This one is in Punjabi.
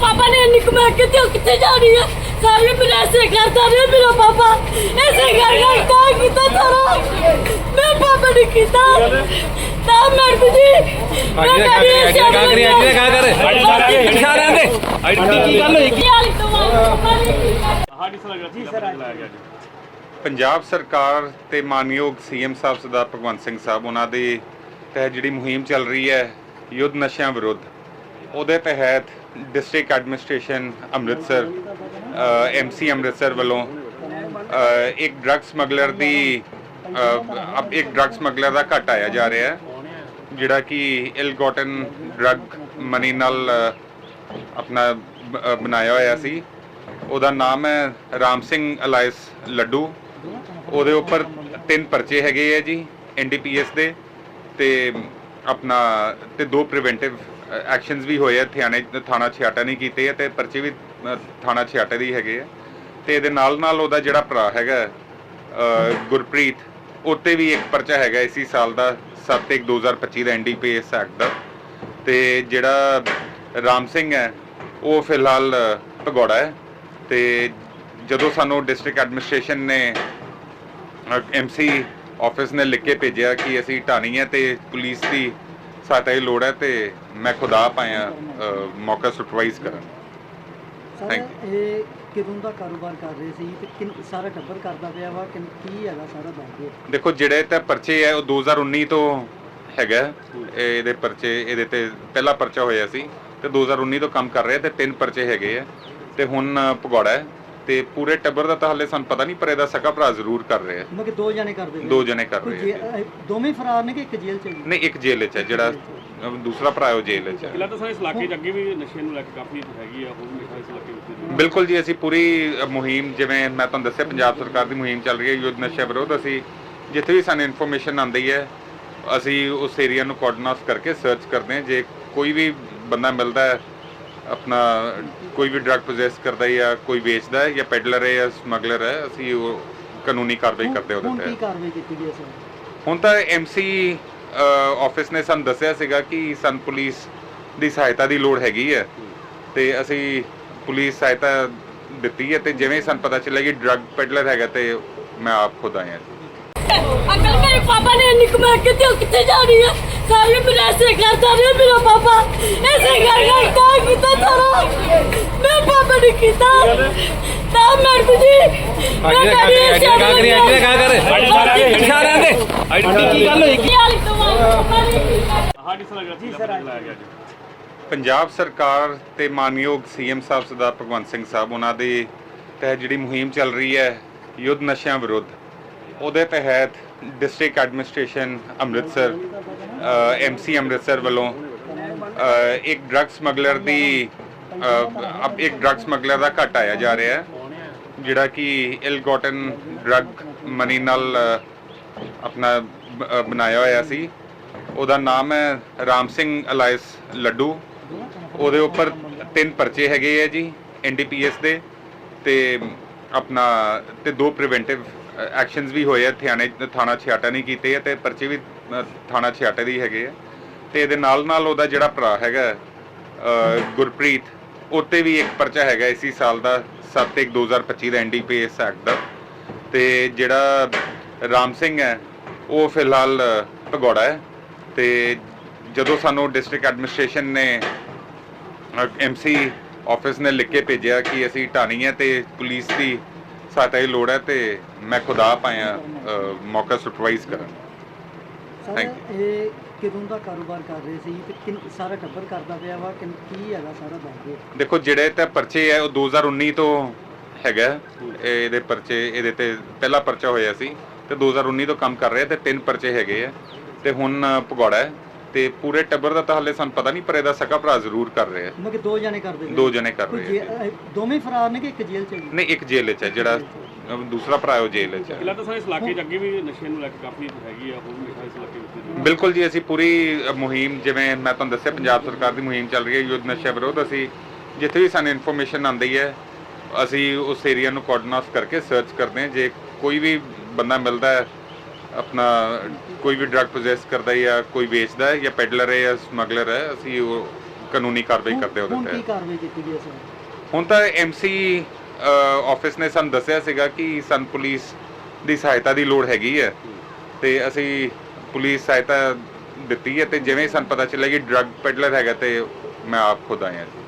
ਪਾਪਾ ਨੇ ਇੰਨੀ ਕਮਾ ਕੇ ਤੇ ਉਹ ਕਿੱਥੇ ਜਾ ਰਹੀ ਹੈ? ਸਾਰੇ ਪ੍ਰੈਸੇ ਕਰਦਾ ਰਿਹਾ ਮੇਰਾ ਪਾਪਾ। ਐਸੇ ਕਰ ਕਰ ਤਾਂ ਕੀਤਾ ਸਾਰਾ। ਮੈਂ ਪਾਪਾ ਨੇ ਕੀਤਾ। ਤਾਂ ਜੀ ਮੈਂ ਕਾ ਕਰੀ ਆਈਡੀ ਦਾ ਕਾ ਕਰ। ਇਸ਼ਾਰਿਆਂ ਦੇ ਆਈਡੀ ਕੀ ਗੱਲ ਹੋਈ? ਕੀ ਹਾਲ ਤੁਹਾਡਾ? ਪਾਪਾ ਨੇ ਕੀਤਾ? ਹਾਂਜੀ ਸਰ ਜੀ ਸਰ ਲਾਇਆ ਗਿਆ ਜੀ ਪੰਜਾਬ ਸਰਕਾਰ ਤੇ ਮਾਨਯੋਗ ਸੀਐਮ ਸਾਹਿਬ ਸਰਦਾਰ ਭਗਵੰਤ ਸਿੰਘ ਸਾਹਿਬ ਉਹਨਾਂ ਦੇ ਤਹਿਤ ਜਿਹੜੀ ਮੁਹਿੰਮ ਚੱਲ ਰਹੀ ਹੈ ਯੁੱਧ ਨਸ਼ਿਆਂ ਵਿਰੁੱਧ। ਉਹਦੇ ਤਹਿਤ district administration Amritsar MC Amritsar ਵੱਲੋਂ ਇੱਕ ਡਰੱਗ ਸਮਗਲਰ ਦੀ ਅਬ ਇੱਕ ਡਰੱਗ ਸਮਗਲਰ ਦਾ ਘਟ ਆਇਆ ਜਾ ਰਿਹਾ ਹੈ, ਜਿਹੜਾ ਕਿ ਇਲ ਗੋਟਨ ਡਰੱਗ ਮਨੀ ਨਾਲ ਆਪਣਾ ਬਣਾਇਆ ਹੋਇਆ ਸੀ। ਉਹਦਾ ਨਾਮ ਹੈ ਰਾਮ ਸਿੰਘ ਅਲਾਇਸ ਲੱਡੂ। ਉਹਦੇ ਉੱਪਰ ਤਿੰਨ ਪਰਚੇ ਹੈਗੇ ਆ ਜੀ ਐਨਡੀਪੀਐਸ ਦੇ ਤੇ ਆਪਣਾ, ਤੇ ਦੋ ਪ੍ਰੀਵੈਂਟਿਵ ਐਕਸ਼ਨਸ ਵੀ ਹੋਏ ਆ ਥਿਆਣੇ ਥਾਣਾ ਛਿਆਟਾ ਨਹੀਂ ਕੀਤੇ ਆ ਤੇ ਪਰਚੇ ਵੀ ਥਾਣਾ ਛਿਆਟਾ ਦੇ ਹੈਗੇ ਆ। ਤੇ ਇਹਦੇ ਨਾਲ ਨਾਲ ਉਹਦਾ ਜਿਹੜਾ ਭਰਾ ਹੈਗਾ ਅ, ਗੁਰਪ੍ਰੀਤ ਉੱਤੇ ਵੀ ਇੱਕ ਪਰਚਾ ਹੈਗਾ ਇਸੀ ਸਾਲ ਦਾ 7/1/2025 ਦਾ ਐਨਡੀਪੀਐਸ ਐਕਟ ਦਾ ਤੇ ਜਿਹੜਾ ਰਾਮ ਸਿੰਘ ਹੈ ਉਹ ਫਿਲਹਾਲ ਭਗੌੜਾ ਹੈ। ਤੇ ਜਦੋਂ ਸਾਨੂੰ ਡਿਸਟ੍ਰਿਕਟ ਐਡਮਿਨਿਸਟ੍ਰੇਸ਼ਨ ਨੇ ਐਮਸੀ ਆਫਿਸ ਨੇ ਲਿਖ ਕੇ ਭੇਜਿਆ ਕਿ ਅਸੀਂ ਢਾਣੀ ਹੈ ਤੇ ਪੁਲਿਸ ਦੀ ਸਹਾਇਤਾ ਦੀ ਲੋੜ ਹੈ ਤੇ ਮੈਂ ਖੁਦ ਆਪ ਆਇਆ ਮੌਕਾ ਸੁਪਰਵਾਈਜ਼ ਕਰਨ ਸਰ Thank ਇਹ ਕਿਦੋਂ ਦਾ ਕਾਰੋਬਾਰ ਕਰ ਰਹੇ ਸੀ ਤੇ ਕਿੰਨ ਸਾਰਾ ਟੱਬਰ ਕਰਦਾ ਪਿਆ ਵਾ? ਕਿੰਨ- ਕੀ ਹੈਗਾ ਸਾਰਾ ਦੱਸ। ਦਿਓ ਦੇਖੋ ਜਿਹੜੇ ਤੇ ਪਰਚੇ ਹੈ ਉਹ 2019 ਤੋਂ ਹੈਗਾ। ਇਹ ਇਹਦੇ ਪਰਚੇ ਇਹਦੇ ਤੇ ਪਹਿਲਾ ਪਰਚਾ ਹੋਇਆ ਸੀ ਤੇ 2019 ਤੋਂ ਕੰਮ ਕਰ ਰਿਹਾ ਤੇ ਤਿੰਨ ਪਰਚੇ ਹੈਗੇ ਆ। ਤੇ ਹੁਣ ਭਗੌੜਾ ਹੈ। ਤੇ ਪੂਰੇ ਟੱਬਰ ਦਾ ਤਾਂ ਹਾਲੇ ਸਾਨੂੰ ਪਤਾ ਨਹੀਂ ਪਰ ਇਹਦਾ ਸਕਾ ਭਰਾ ਜ਼ਰੂਰ ਕਰ ਰਿਹਾ ਮੈਂ ਕਿ ਦੋ ਜਣੇ ਕਰਦੇ ਨੇ। ਦੋ ਜਣੇ ਕਰ ਰਹੇ ਅਹ ਦੋਵੇਂ ਫਰਾਰ ਨੇ ਕਿ ਇੱਕ ਜੇਲ੍ਹ ਚ ਹੈ? ਨਹੀਂ ਇੱਕ ਜੇਲ੍ਹ 'ਚ ਹੈ ਜਿਹੜਾ ਅਹ ਦੂਸਰਾ ਭਰਾ ਹੈ ਉਹ ਜੇਲ੍ਹ 'ਚ ਹੈ। ਪਹਿਲਾਂ ਤਾਂ ਸਾਰੇ ਇਸ ਇਲਾਕੇ 'ਚ ਅੱਗੇ ਵੀ ਨਸ਼ੇ ਨੂੰ ਲੈ ਕੇ ਕਾਫੀ ਹੈਗੀ ਆ ਹੋਰ ਵੀ ਨਸ਼ਾ ਇਸ ਇਲਾਕੇ ਵਿੱਚ ਬਿਲਕੁਲ ਜੀ ਅਸੀਂ ਪੂਰੀ ਅ, ਮੁਹਿੰਮ ਜਿਵੇਂ ਮੈਂ ਤੁਹਾਨੂੰ ਦੱਸਿਆ ਪੰਜਾਬ ਸਰਕਾਰ ਦੀ ਮੁਹਿੰਮ ਚੱਲ ਰਹੀ ਹੈ ਯੁੱਧ ਨਸ਼ਾ ਵਿਰੋਧ ਅਸੀਂ ਜਿੱਥੇ ਵੀ ਸਾਨੂੰ ਇਨਫੋਰਮੇਸ਼ਨ ਆਉਂਦੀ ਹੈ ਅਸੀਂ ਉਸ ਏਰੀਆ ਨੂੰ ਕੋਆਰਡੀਨੇਟ ਕਰਕੇ ਸਰਚ ਕਰਦੇ ਹਾਂ ਜੇ ਕੋਈ ਵੀ ਬੰਦਾ ਮਿਲਦਾ ਹੈ ਆਪਣਾ ਕੋਈ ਵੀ ਡਰੱਗ ਪੋਜੈਸ ਕਰਦਾ ਹੈ ਜਾਂ ਕੋਈ ਵੇਚਦਾ ਹੈ ਜਾਂ ਪੈਡਲਰ ਹੈ ਜਾਂ ਸਮਗਲਰ ਹੈ ਅਸੀਂ ਉਹ ਕਾਨੂੰਨੀ ਕਾਰਵਾਈ ਕਰਦੇ ਹਾਂ ਹੁਣ ਉਹਦੇ ਕੀ ਤੇ ਕਾਰਵਾਈ ਕੀਤੀ ਗਈ ਸਰ? ਹੁਣ ਤਾਂ ਐਮਸੀ ਆਫਿਸ ਨੇ ਸਾਨੂੰ ਦੱਸਿਆ ਸੀਗਾ ਕਿ ਸਾਨੂੰ ਪੁਲਿਸ ਦੀ ਸਹਾਇਤਾ ਦੀ ਲੋੜ ਹੈਗੀ ਹੈ ਤੇ ਅਸੀਂ ਪੁਲਿਸ ਸਹਾਇਤਾ ਦਿੱਤੀ ਹੈ ਤੇ ਜਿਵੇਂ ਸਾਨੂੰ ਪਤਾ ਚੱਲਿਆ ਕਿ ਡਰੱਗ ਪੈਡਲਰ ਹੈਗਾ ਤੇ ਮੈਂ ਆਪ ਖੁਦ ਆਇਆ। ਅੰਕਲ ਮੇਰੇ ਪਾਪਾ ਨੇ ਇੰਨੀ ਕਮਾ ਕੇ ਤੇ ਉਹ ਕਿੱਥੇ ਜਾ ਰਹੀ ਹੈ? ਸਾਰੇ ਪ੍ਰੈਸੇ ਕਰਦਾ ਰਿਹਾ ਮੇਰਾ ਪਾਪਾ। ਐਸੇ ਕਰ ਕਰ ਤਾਂ ਕੀਤਾ ਸਾਰਾ। ਮੈਂ ਪਾਪਾ ਨੇ ਕੀਤਾ। ਤਾਂ ਮੈਡਮ ਜੀ ਮੈਂ ਆਈਡੀ ਦਾ ਕਹਿੰਦੀ ਕਾ ਕਰੀ ਆਈਡੀ ਦਾ ਕਾ ਕਰ। ਇਸ਼ਾਰਿਆਂ ਦੇ ਆਈਡੀ ਕੀ ਗੱਲ ਹੋਈ? ਕੀ ਹਾਲ ਤੁਹਾਡਾ ਹਾਂਜੀ ਸਰ ਜੀ ਸਰ ਲਾਇਆ ਗਿਆ ਜੀ ਪੰਜਾਬ ਸਰਕਾਰ ਤੇ ਮਾਨਯੋਗ ਸੀਐਮ ਸਾਹਿਬ ਸਰਦਾਰ ਭਗਵੰਤ ਸਿੰਘ ਸਾਹਿਬ ਉਹਨਾਂ ਦੇ ਤਹਿਤ ਜਿਹੜੀ ਮੁਹਿੰਮ ਚੱਲ ਰਹੀ ਹੈ ਯੁੱਧ ਨਸ਼ਿਆਂ ਵਿਰੁੱਧ ਉਹਦੇ ਤਹਿਤ district administration Amritsar MC Amritsar ਵੱਲੋਂ ਇੱਕ ਡਰੱਗ ਸਮਗਲਰ ਦੀ ਅਬ ਇੱਕ ਡਰੱਗ ਸਮਗਲਰ ਦਾ ਘਟ ਆਇਆ ਜਾ ਰਿਹਾ ਹੈ, ਜਿਹੜਾ ਕਿ ਇਲ ਗੋਟਨ ਡਰੱਗ ਮਨੀ ਨਾਲ ਆਪਣਾ ਬਣਾਇਆ ਹੋਇਆ ਸੀ। ਉਹਦਾ ਨਾਮ ਹੈ ਰਾਮ ਸਿੰਘ ਅਲਾਇਸ ਲੱਡੂ। ਉਹਦੇ ਉੱਪਰ ਤਿੰਨ ਪਰਚੇ ਹੈਗੇ ਆ ਜੀ ਐਨਡੀਪੀਐਸ ਦੇ, ਤੇ ਆਪਣਾ, ਤੇ ਦੋ ਪ੍ਰੀਵੈਂਟਿਵ ਐਕਸ਼ਨਸ ਵੀ ਹੋਏ ਆ ਥਿਆਣੇ ਥਾਣਾ ਛਿਆਟਾ ਨਹੀਂ ਕੀਤੇ ਆ ਤੇ ਪਰਚੇ ਵੀ ਅ, ਥਾਣਾ ਛਿਆਟਾ ਦੀ ਹੈਗੇ ਆ। ਤੇ ਇਹਦੇ ਨਾਲ ਨਾਲ ਉਹਦਾ ਜਿਹੜਾ ਭਰਾ ਹੈਗਾ ਅ, ਗੁਰਪ੍ਰੀਤ ਉੱਤੇ ਵੀ ਇੱਕ ਪਰਚਾ ਹੈਗਾ ਇਸੀ ਸਾਲ ਦਾ 7/1/2025 ਦਾ ਐਨਡੀਪੀਐਸ ਐਕਟ ਦਾ। ਤੇ ਜਿਹੜਾ ਰਾਮ ਸਿੰਘ ਹੈ ਉਹ ਫਿਲਹਾਲ ਭਗੌੜਾ ਹੈ। ਤੇ ਜਦੋਂ ਸਾਨੂੰ ਡਿਸਟ੍ਰਿਕਟ ਐਡਮਿਨਿਸਟ੍ਰੇਸ਼ਨ ਨੇ ਐਮਸੀ ਆਫਿਸ ਨੇ ਲਿਖ ਕੇ ਭੇਜਿਆ ਕਿ ਅਸੀਂ ਢਾਣੀ ਹੈ ਤੇ ਪੁਲਿਸ ਦੀ ਸਹਾਇਤਾ ਦੀ ਲੋੜ ਹੈ ਤੇ ਮੈਂ ਖੁਦ ਆਪ ਆਇਆ ਮੌਕਾ ਸੁਪਰਵਾਈਜ਼ ਕਰਨ। ਸਰ Thank ਇਹ ਕਿਦੋਂ ਦਾ ਕਾਰੋਬਾਰ ਕਰ ਰਹੇ ਸੀ ਤੇ ਕਿੰਨ- ਸਾਰਾ ਟੱਬਰ ਕਰਦਾ ਪਿਆ ਵਾ? ਕਿੰਨ- ਕੀ ਹੈਗਾ ਸਾਰਾ ਦੱਸ ਦਿਓ। ਦੇਖੋ ਜਿਹੜੇ ਤੇ ਪਰਚੇ ਹੈ ਉਹ 2019 ਤੋਂ ਹੈਗਾ। ਇਹ ਇਹਦੇ ਪਰਚੇ ਇਹਦੇ ਤੇ ਪਹਿਲਾ ਪਰਚਾ ਹੋਇਆ ਸੀ ਤੇ 2019 ਤੋਂ ਕੰਮ ਕਰ ਰਿਹਾ ਤੇ ਤਿੰਨ ਪਰਚੇ ਹੈਗੇ ਆ। ਤੇ ਹੁਣ ਭਗੌੜਾ ਹੈ। ਤੇ ਪੂਰੇ ਟੱਬਰ ਦਾ ਤਾਂ ਹਾਲੇ ਸਾਨੂੰ ਪਤਾ ਨਹੀਂ ਪਰ ਇਹਦਾ ਸਕਾ ਭਰਾ ਜ਼ਰੂਰ ਕਰ ਰਿਹਾ ਮੈਂ ਕਿ ਦੋ ਜਣੇ ਕਰਦੇ ਨੇ ਦੋ ਜਣੇ ਕਰ ਰਹੇ ਅਹ ਦੋਵੇਂ ਫਰਾਰ ਨੇ ਕਿ ਇੱਕ ਜੇਲ੍ਹ ਚ ਹੈ? ਜੀ? ਨਹੀਂ ਇੱਕ ਜੇਲ੍ਹ 'ਚ ਹੈ ਜਿਹੜਾ ਦੂਸਰਾ ਭਰਾ ਹੈ ਉਹ ਜੇਲ੍ਹ 'ਚ ਹੈ। ਪਹਿਲਾਂ ਤਾਂ ਸਾਰੇ ਇਸ ਇਲਾਕੇ 'ਚ ਅੱਗੇ ਵੀ ਨਸ਼ੇ ਨੂੰ ਲੈ ਕੇ ਕਾਫੀ ਹੈਗੀ ਆ ਹੋਰ ਵੀ ਨਸ਼ਾ ਇਸ ਇਲਾਕੇ ਵਿੱਚ ਬਿਲਕੁਲ ਜੀ ਅਸੀਂ ਪੂਰੀ ਅ, ਮੁਹਿੰਮ ਜਿਵੇਂ ਮੈਂ ਤੁਹਾਨੂੰ ਦੱਸਿਆ ਪੰਜਾਬ ਸਰਕਾਰ ਦੀ ਮੁਹਿੰਮ ਚੱਲ ਰਹੀ ਹੈ ਯੁੱਧ ਨਸ਼ਾ ਵਿਰੋਧ ਅਸੀਂ ਜਿੱਥੇ ਵੀ ਸਾਨੂੰ ਇਨਫੋਰਮੇਸ਼ਨ ਆਉਂਦੀ ਹੈ ਅਸੀਂ ਉਸ ਏਰੀਆ ਨੂੰ ਕੋਆਰਡੀਨੇਟ ਕਰਕੇ ਸਰਚ ਕਰਦੇ ਹਾਂ। ਜੇ ਕੋਈ ਵੀ ਬੰਦਾ ਮਿਲਦਾ ਹੈ ਆਪਣਾ ਕੋਈ ਵੀ ਡਰੱਗ ਪੋਜੈਸ ਕਰਦਾ ਹੈ ਜਾਂ ਕੋਈ ਵੇਚਦਾ ਹੈ ਜਾਂ ਪੈਡਲਰ ਹੈ ਜਾਂ ਸਮਗਲਰ ਹੈ ਅਸੀਂ ਉਹ ਕਾਨੂੰਨੀ ਕਾਰਵਾਈ ਕਰਦੇ ਉਹਦੇ ਹੁਣ ਕੀ ਤੇ ਕਾਰਵਾਈ ਕੀਤੀ ਗਈ ਹੈ ਸਰ? ਹੁਣ ਤਾਂ ਐਮਸੀ ਆਫਿਸ ਨੇ ਸਾਨੂੰ ਦੱਸਿਆ ਸੀਗਾ ਕਿ ਸਾਨੂੰ ਪੁਲਿਸ ਦੀ ਸਹਾਇਤਾ ਦੀ ਲੋੜ ਹੈਗੀ ਹੈ ਤੇ ਅਸੀਂ ਪੁਲਿਸ ਸਹਾਇਤਾ ਦਿੱਤੀ ਹੈ ਤੇ ਜਿਵੇਂ ਸਾਨੂੰ ਪਤਾ ਚੱਲਿਆ ਕਿ ਡਰੱਗ ਪੈਡਲਰ ਹੈਗਾ ਤੇ ਮੈਂ ਆਪ ਖੁਦ ਆਇਆ ਜੀ।